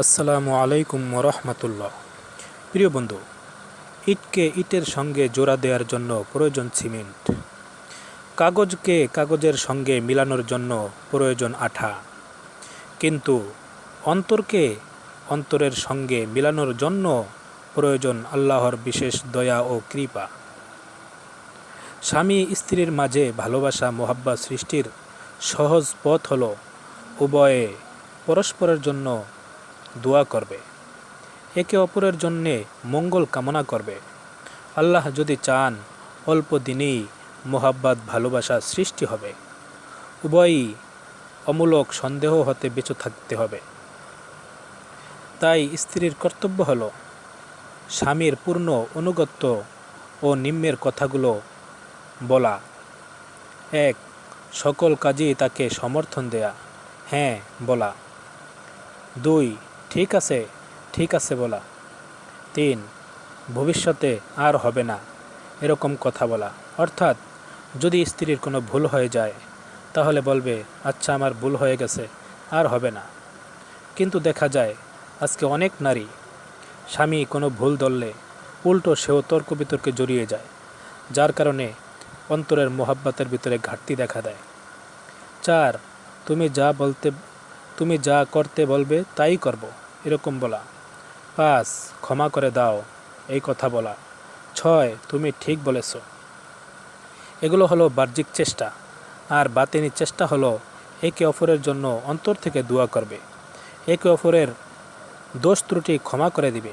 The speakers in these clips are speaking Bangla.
আসসালামু আলাইকুম রহমতুল্লাহ। প্রিয় বন্ধু, ইটকে ইটের সঙ্গে জোড়া দেওয়ার জন্য প্রয়োজন সিমেন্ট। কাগজকে কাগজের সঙ্গে মিলানোর জন্য প্রয়োজন আঠা। কিন্তু অন্তরকে অন্তরের সঙ্গে মিলানোর জন্য প্রয়োজন আল্লাহর বিশেষ দয়া ও কৃপা। স্বামী স্ত্রীর মাঝে ভালোবাসা মোহাব্বা সৃষ্টির সহজ পথ হল উভয়ে পরস্পরের জন্য দোয়া করবে। একে অপরের জন্যে মঙ্গল কামনা করবে। আল্লাহ যদি চান, অল্প দিনেই মোহাব্বাত, ভালোবাসা সৃষ্টি হবে। উভয়ই অমূলক সন্দেহ হতে বেঁচে থাকতে হবে। তাই স্ত্রীর কর্তব্য হল, স্বামীর পূর্ণ অনুগত্য ও নিম্নের কথাগুলো বলা। এক, সকল কাজেই তাকে সমর্থন দেয়া। হ্যাঁ বলা। দুই ঠিক আছে ঠিক আছে বলা। তিন, ভবিষ্যতে আর হবে না, এরকম কথা বলা। অর্থাৎ, যদি স্ত্রীর কোনো ভুল হয়ে যায়, তাহলে বলবে আচ্ছা আমার ভুল হয়ে গেছে, আর হবে না। কিন্তু দেখা যায়, আজকে অনেক নারী, স্বামী কোনো ভুল ধরলে, উল্টো সেও তর্ক বিতর্কে জড়িয়ে যায়, যার কারণে অন্তরের মোহাব্বতের ভিতরে ঘাটতি দেখা দেয়। চার, তুমি যা বলতে, তুমি যা করতে বলবে, তাই করব। এরকম বলা। পাঁচ, ক্ষমা করে দাও, এই কথা বলা। ছয়, তুমি ঠিক বলেছ। এগুলো হলো বাহ্যিক চেষ্টা। আর বাতিনি চেষ্টা হলো একে অপরের জন্য অন্তর থেকে দোয়া করবে। একে অপরের দোষ ত্রুটি ক্ষমা করে দিবে।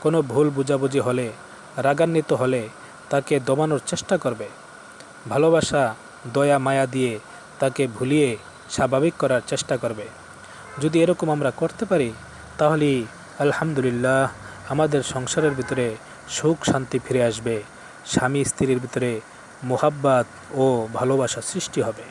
কোনো ভুল বুঝাবুঝি হলে, রাগান্বিত হলে তাকে দমানোর চেষ্টা করবে। ভালোবাসা, দয়া, মায়া দিয়ে তাকে ভুলিয়ে স্বাভাবিক করার চেষ্টা করবে। যদি এরকম আমরা করতে পারি তাহলেই আলহামদুলিল্লাহ আমাদের সংসারের ভিতরে সুখ শান্তি ফিরে আসবে। স্বামী স্ত্রীর ভিতরে মোহাব্বাত ও ভালোবাসা সৃষ্টি হবে।